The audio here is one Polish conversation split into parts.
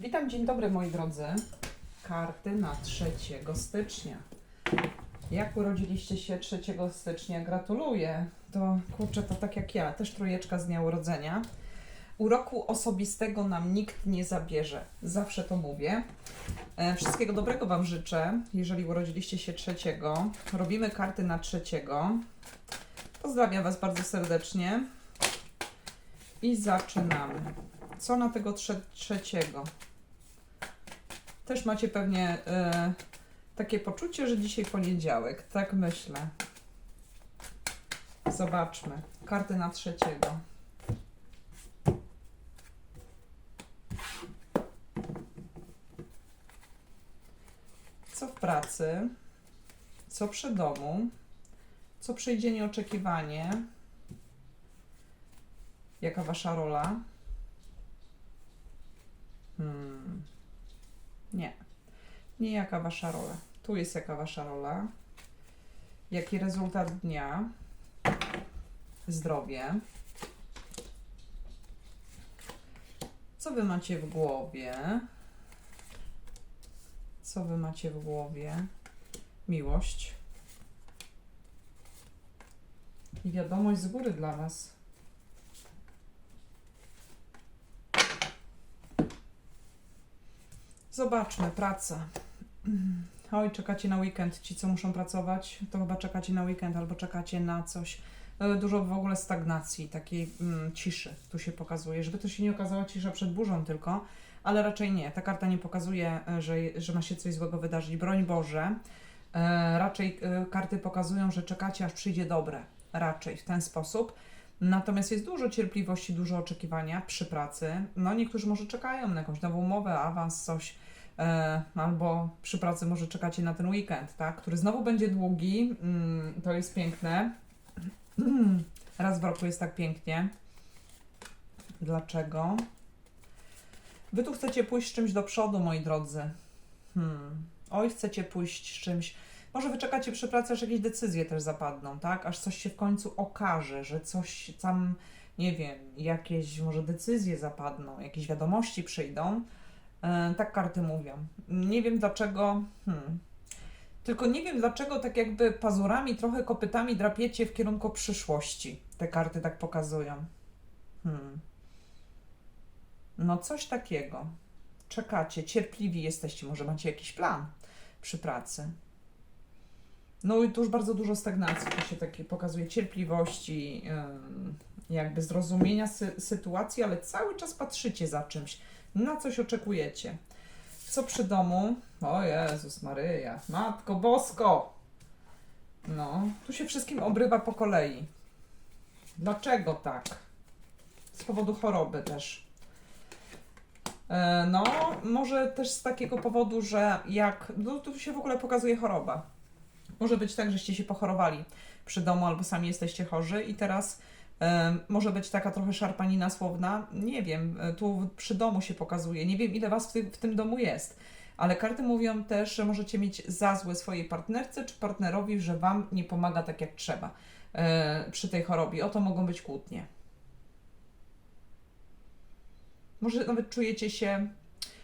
Witam, dzień dobry moi drodzy. Karty na 3 stycznia. Jak urodziliście się 3 stycznia? Gratuluję. To kurczę, to tak jak ja, też trójeczka z dnia urodzenia. Uroku osobistego nam nikt nie zabierze. Zawsze to mówię. E, Wszystkiego dobrego Wam życzę, jeżeli urodziliście się trzeciego. Robimy karty na trzeciego. Pozdrawiam Was bardzo serdecznie. I zaczynamy. Co na tego trze trzeciego? Też macie pewnie e, takie poczucie, że dzisiaj poniedziałek. Tak myślę. Zobaczmy. Karty na trzeciego. Co w pracy? Co przy domu? Co przyjdzie nieoczekiwanie? Jaka wasza rola? Hmm. Nie. Nie jaka wasza rola. Tu jest jaka wasza rola. Jaki rezultat dnia? Zdrowie. Co wy macie w głowie? Co wy macie w głowie? Miłość. I wiadomość z góry dla was. Zobaczmy, praca. Oj, czekacie na weekend. Ci, co muszą pracować, to chyba czekacie na weekend albo czekacie na coś. E, Dużo w ogóle stagnacji, takiej mm, ciszy tu się pokazuje. Żeby to się nie okazała cisza przed burzą tylko, ale raczej nie. Ta karta nie pokazuje, e, że, że ma się coś złego wydarzyć. Broń Boże. E, raczej e, karty pokazują, że czekacie, aż przyjdzie dobre. Raczej w ten sposób. Natomiast jest dużo cierpliwości, dużo oczekiwania przy pracy. No, niektórzy może czekają na jakąś nową umowę, awans, coś. E, albo przy pracy może czekacie na ten weekend, tak? Który znowu będzie długi. Mm, to jest piękne. Raz w roku jest tak pięknie. Dlaczego? Wy tu chcecie pójść z czymś do przodu, moi drodzy. Hmm. Oj, chcecie pójść z czymś. Może wy czekacie przy pracy, aż jakieś decyzje też zapadną, tak? Aż coś się w końcu okaże, że coś tam, nie wiem, jakieś może decyzje zapadną, jakieś wiadomości przyjdą. E, tak karty mówią. Nie wiem dlaczego. Hmm. Tylko nie wiem dlaczego tak jakby pazurami, trochę kopytami drapiecie w kierunku przyszłości. Te karty tak pokazują. Hmm. No coś takiego. Czekacie, cierpliwi jesteście, może macie jakiś plan przy pracy. No i tu już bardzo dużo stagnacji, to się takie pokazuje cierpliwości, jakby zrozumienia sy- sytuacji, ale cały czas patrzycie za czymś, na coś oczekujecie. Co przy domu? O Jezus Maryja, Matko Bosko! No, tu się wszystkim obrywa po kolei. Dlaczego tak? Z powodu choroby też. E, No, może też z takiego powodu, że jak. No, tu się w ogóle pokazuje choroba. Może być tak, żeście się pochorowali przy domu albo sami jesteście chorzy i teraz e, może być taka trochę szarpanina słowna. Nie wiem, e, tu przy domu się pokazuje. Nie wiem, ile was w, ty, w tym domu jest. Ale karty mówią też, że możecie mieć za złe swojej partnerce czy partnerowi, że wam nie pomaga tak jak trzeba e, przy tej chorobie. Oto mogą być kłótnie. Może nawet czujecie się,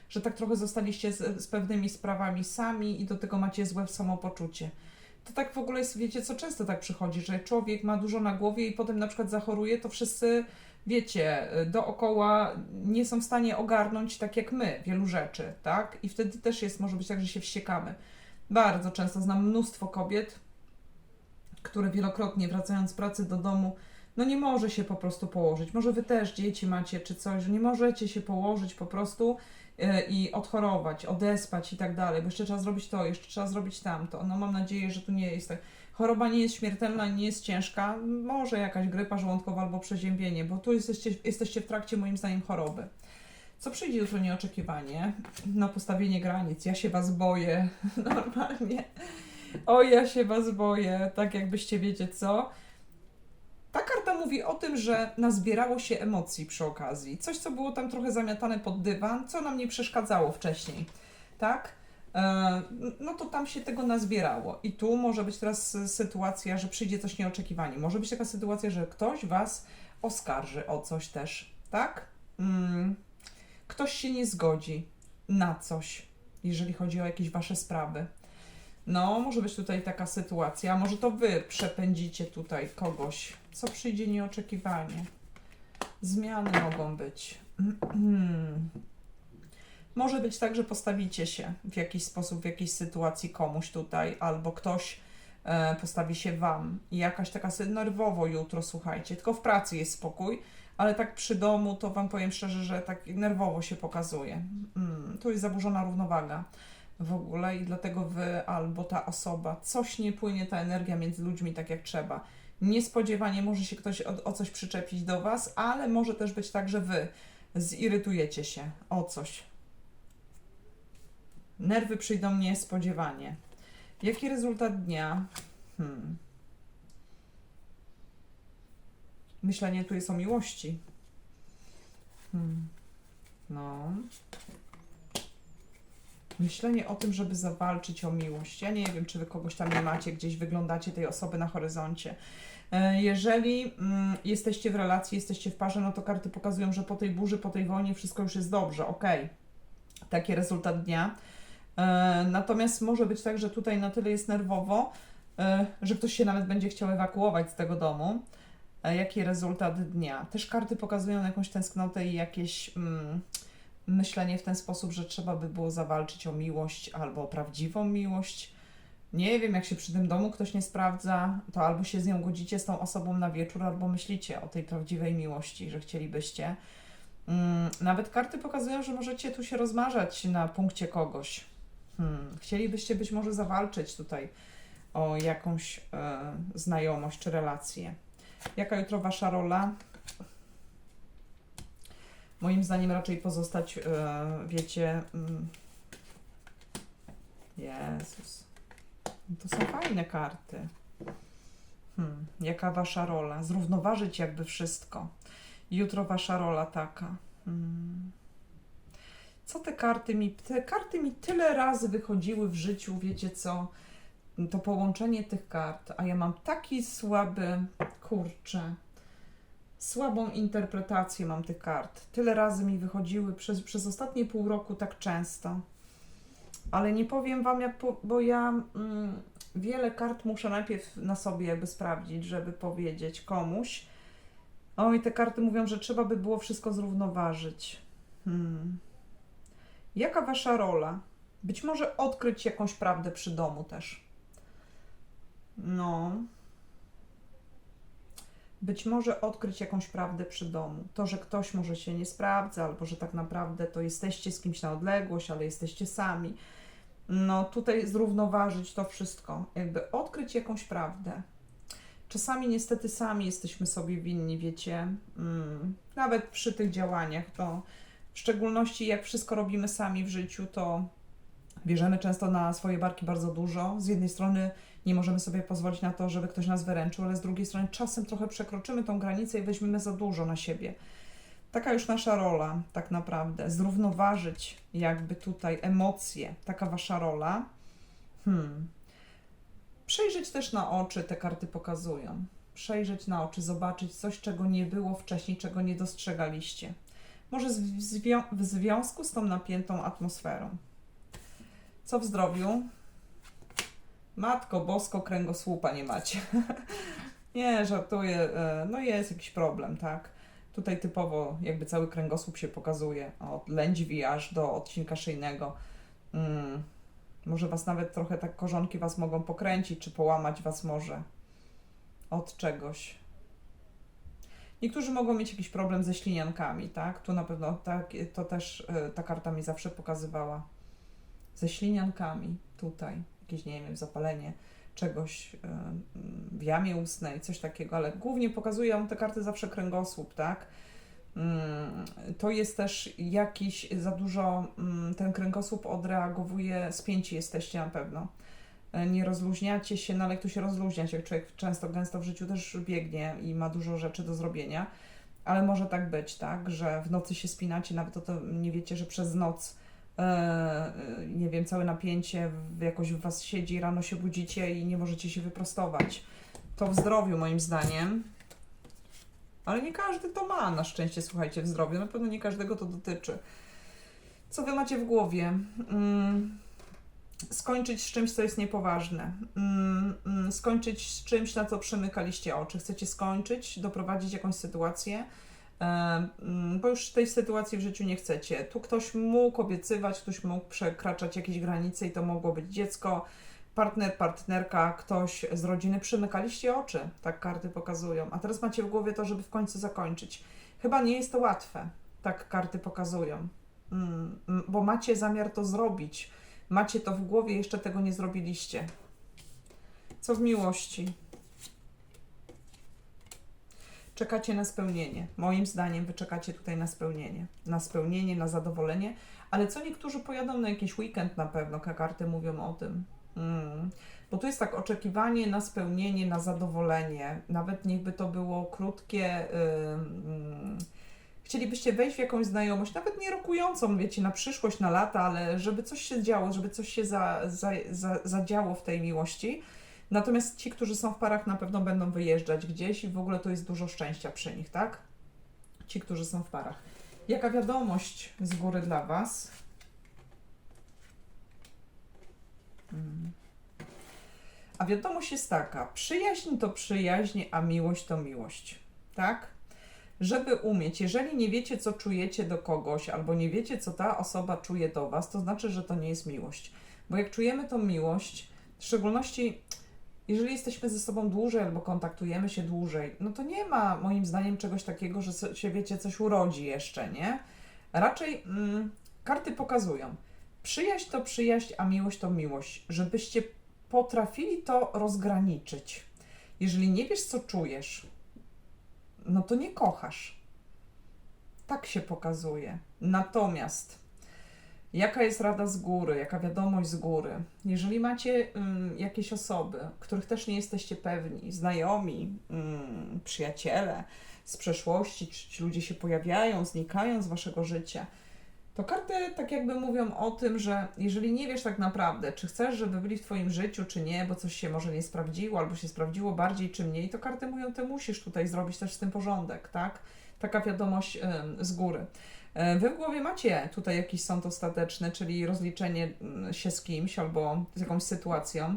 że tak trochę zostaliście z, z pewnymi sprawami sami i do tego macie złe samopoczucie. To tak w ogóle jest, wiecie, co często tak przychodzi, że człowiek ma dużo na głowie i potem na przykład zachoruje, to wszyscy, wiecie, dookoła nie są w stanie ogarnąć tak jak my wielu rzeczy, tak? I wtedy też jest, może być tak, że się wściekamy. Bardzo często znam mnóstwo kobiet, które wielokrotnie wracając z pracy do domu, no nie może się po prostu położyć. Może wy też dzieci macie czy coś, że nie możecie się położyć po prostu i odchorować, odespać i tak dalej, bo jeszcze trzeba zrobić to, jeszcze trzeba zrobić tamto. No mam nadzieję, że tu nie jest tak. Choroba nie jest śmiertelna, nie jest ciężka. Może jakaś grypa żołądkowa albo przeziębienie, bo tu jesteście, jesteście w trakcie moim zdaniem choroby. Co przyjdzie jutro nieoczekiwanie? Na postawienie granic. Ja się was boję. Normalnie. O, ja się was boję. Tak jakbyście wiecie co. Mówi o tym, że nazbierało się emocji przy okazji. Coś, co było tam trochę zamiatane pod dywan, co nam nie przeszkadzało wcześniej. Tak? E, No to tam się tego nazbierało. I tu może być teraz sytuacja, że przyjdzie coś nieoczekiwanie. Może być taka sytuacja, że ktoś was oskarży o coś też. Tak? Mm. Ktoś się nie zgodzi. na coś, jeżeli chodzi o jakieś wasze sprawy. No, może być tutaj taka sytuacja, może to wy przepędzicie tutaj kogoś, co przyjdzie nieoczekiwanie. Zmiany mogą być. Może być tak, że postawicie się w jakiś sposób, w jakiejś sytuacji komuś tutaj, albo ktoś e, postawi się wam. I jakaś taka nerwowo jutro, słuchajcie. Tylko w pracy jest spokój, ale tak przy domu to wam powiem szczerze, że tak nerwowo się pokazuje. Mm, tu jest zaburzona równowaga w ogóle i dlatego wy albo ta osoba, coś nie płynie ta energia między ludźmi tak jak trzeba. Niespodziewanie może się ktoś o, o coś przyczepić do was, ale może też być tak, że wy zirytujecie się o coś. Nerwy przyjdą niespodziewanie. Jaki rezultat dnia? Hmm. Myślenie tu jest o miłości. Hmm. No. Myślenie o tym, żeby zawalczyć o miłość. Ja nie wiem, czy wy kogoś tam nie macie, gdzieś wyglądacie tej osoby na horyzoncie. E, Jeżeli mm, jesteście w relacji, jesteście w parze, no to karty pokazują, że po tej burzy, po tej wojnie wszystko już jest dobrze, okej. Taki rezultat dnia. E, Natomiast może być tak, że tutaj na tyle jest nerwowo, e, że ktoś się nawet będzie chciał ewakuować z tego domu. Jaki rezultat dnia? Też karty pokazują jakąś tęsknotę i jakieś mm, myślenie w ten sposób, że trzeba by było zawalczyć o miłość albo o prawdziwą miłość. Nie wiem, jak się przy tym domu ktoś nie sprawdza, to albo się z nią godzicie z tą osobą na wieczór, albo myślicie o tej prawdziwej miłości, że chcielibyście. Mm, Nawet karty pokazują, że możecie tu się rozmarzać na punkcie kogoś. Hmm. Chcielibyście być może zawalczyć tutaj o jakąś e, znajomość czy relację. Jaka jutro wasza rola? Moim zdaniem raczej pozostać, e, wiecie. Mm, Jezus. To są fajne karty. Hmm. Jaka wasza rola? Zrównoważyć jakby wszystko. Jutro wasza rola taka. Hmm. Co te karty mi. Te karty mi tyle razy wychodziły w życiu, wiecie co? To połączenie tych kart, a ja mam taki słaby, kurczę, słabą interpretację mam tych kart. Tyle razy mi wychodziły przez, przez ostatnie pół roku tak często. Ale nie powiem wam, jak po, bo ja mm, wiele kart muszę najpierw na sobie jakby sprawdzić, żeby powiedzieć komuś. Oj, te karty mówią, że trzeba by było wszystko zrównoważyć. Hmm. Jaka wasza rola? Być może odkryć jakąś prawdę przy domu też. No. Być może odkryć jakąś prawdę przy domu. To, że ktoś może się nie sprawdza, albo że tak naprawdę to jesteście z kimś na odległość, ale jesteście sami. No, tutaj zrównoważyć to wszystko, jakby odkryć jakąś prawdę. Czasami niestety sami jesteśmy sobie winni, wiecie, mm, nawet przy tych działaniach, to w szczególności jak wszystko robimy sami w życiu, to bierzemy często na swoje barki bardzo dużo. Z jednej strony nie możemy sobie pozwolić na to, żeby ktoś nas wyręczył, ale z drugiej strony czasem trochę przekroczymy tą granicę i weźmiemy za dużo na siebie. Taka już nasza rola, tak naprawdę. Zrównoważyć jakby tutaj emocje, taka wasza rola. Hmm. Przejrzeć też na oczy, te karty pokazują. Przejrzeć na oczy, zobaczyć coś, czego nie było wcześniej, czego nie dostrzegaliście. Może w, w związku z tą napiętą atmosferą. Co w zdrowiu? Matko Bosko, kręgosłupa nie macie. nie, żartuję. e, No jest jakiś problem, tak? Tutaj typowo jakby cały kręgosłup się pokazuje. Od lędźwi aż do odcinka szyjnego. Mm. Może was nawet trochę tak korzonki was mogą pokręcić, czy połamać was może od czegoś. Niektórzy mogą mieć jakiś problem ze śliniankami, tak? Tu na pewno tak, to też e, ta karta mi zawsze pokazywała. Ze śliniankami tutaj, jakieś, nie wiem, zapalenie czegoś e, w jamie ustnej, coś takiego, ale głównie pokazują te karty zawsze kręgosłup, tak? Mm, To jest też jakiś za dużo, mm, ten kręgosłup odreagowuje, spięci jesteście na pewno. E, Nie rozluźniacie się, no ale jak tu się rozluźniać, jak człowiek często, gęsto w życiu też biegnie i ma dużo rzeczy do zrobienia, ale może tak być, tak, że w nocy się spinacie, nawet o to nie wiecie, że przez noc, nie wiem, całe napięcie jakoś w was siedzi, rano się budzicie i nie możecie się wyprostować. To w zdrowiu moim zdaniem. Ale nie każdy to ma na szczęście, słuchajcie, w zdrowiu. Na pewno nie każdego to dotyczy. Co wy macie w głowie? Mm, skończyć z czymś, co jest niepoważne. Mm, mm, skończyć z czymś, na co przymykaliście oczy. Chcecie skończyć, doprowadzić jakąś sytuację, e, bo już tej sytuacji w życiu nie chcecie. Tu ktoś mógł obiecywać, ktoś mógł przekraczać jakieś granice i to mogło być dziecko, partner, partnerka, ktoś z rodziny. Przymykaliście oczy, tak karty pokazują. A teraz macie w głowie to, żeby w końcu zakończyć. Chyba nie jest to łatwe, tak karty pokazują. Mm, bo macie zamiar to zrobić. Macie to w głowie, jeszcze tego nie zrobiliście. Co w miłości? Czekacie na spełnienie. Moim zdaniem wy czekacie tutaj na spełnienie. Na spełnienie, na zadowolenie. Ale co niektórzy pojadą na jakiś weekend na pewno, karty mówią o tym. Mm. Bo tu jest tak oczekiwanie na spełnienie, na zadowolenie. Nawet niechby to było krótkie. ym, chcielibyście wejść w jakąś znajomość, nawet nie rokującą, wiecie, na przyszłość, na lata, ale żeby coś się działo, żeby coś się za, za, za, zadziało w tej miłości. Natomiast ci, którzy są w parach, na pewno będą wyjeżdżać gdzieś i w ogóle to jest dużo szczęścia przy nich, tak? Ci, którzy są w parach. Jaka wiadomość z góry dla Was? Mm. A wiadomość jest taka: przyjaźń to przyjaźń, a miłość to miłość, tak? żeby umieć, jeżeli nie wiecie, co czujecie do kogoś, albo nie wiecie, co ta osoba czuje do was, to znaczy, że to nie jest miłość. Bo jak czujemy tą miłość, w szczególności jeżeli jesteśmy ze sobą dłużej albo kontaktujemy się dłużej, no to nie ma moim zdaniem czegoś takiego, że się wiecie, coś urodzi jeszcze, nie? Raczej mm, karty pokazują. Przyjaźń to przyjaźń, a miłość to miłość. Żebyście potrafili to rozgraniczyć. Jeżeli nie wiesz, co czujesz, no to nie kochasz. Tak się pokazuje. Natomiast jaka jest rada z góry, jaka wiadomość z góry? Jeżeli macie ym, jakieś osoby, których też nie jesteście pewni, znajomi, ym, przyjaciele z przeszłości, czy ci ludzie się pojawiają, znikają z waszego życia, to karty tak jakby mówią o tym, że jeżeli nie wiesz tak naprawdę, czy chcesz, żeby byli w Twoim życiu, czy nie, bo coś się może nie sprawdziło, albo się sprawdziło bardziej, czy mniej, to karty mówią, Ty musisz tutaj zrobić też z tym porządek, tak? Taka wiadomość z góry. Wy w głowie macie tutaj jakiś sąd ostateczny, czyli rozliczenie mm, się z kimś albo z jakąś sytuacją.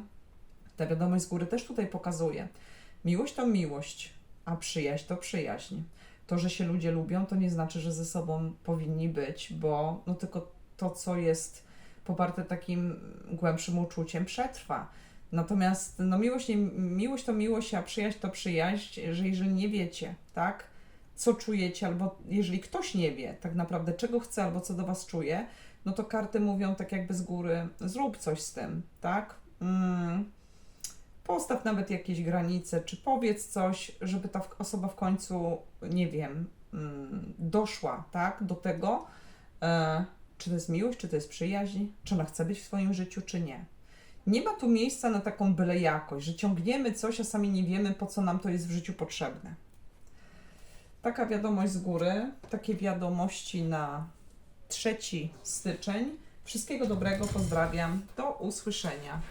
Ta wiadomość z góry też tutaj pokazuje. Miłość to miłość, a przyjaźń to przyjaźń. To, że się ludzie lubią, to nie znaczy, że ze sobą powinni być, bo no tylko to, co jest poparte takim głębszym uczuciem, przetrwa. Natomiast no, miłość, nie, miłość to miłość, a przyjaźń to przyjaźń, że jeżeli nie wiecie, tak, co czujecie, albo jeżeli ktoś nie wie tak naprawdę, czego chce, albo co do Was czuje, no to karty mówią tak jakby z góry, zrób coś z tym, tak? Mm. Postaw nawet jakieś granice, czy powiedz coś, żeby ta osoba w końcu, nie wiem, mm, doszła, tak, do tego, e, czy to jest miłość, czy to jest przyjaźń, czy ona chce być w Twoim życiu, czy nie. Nie ma tu miejsca na taką byle jakość, że ciągniemy coś, a sami nie wiemy, po co nam to jest w życiu potrzebne. Taka wiadomość z góry, takie wiadomości na 3 styczeń. Wszystkiego dobrego, pozdrawiam. Do usłyszenia.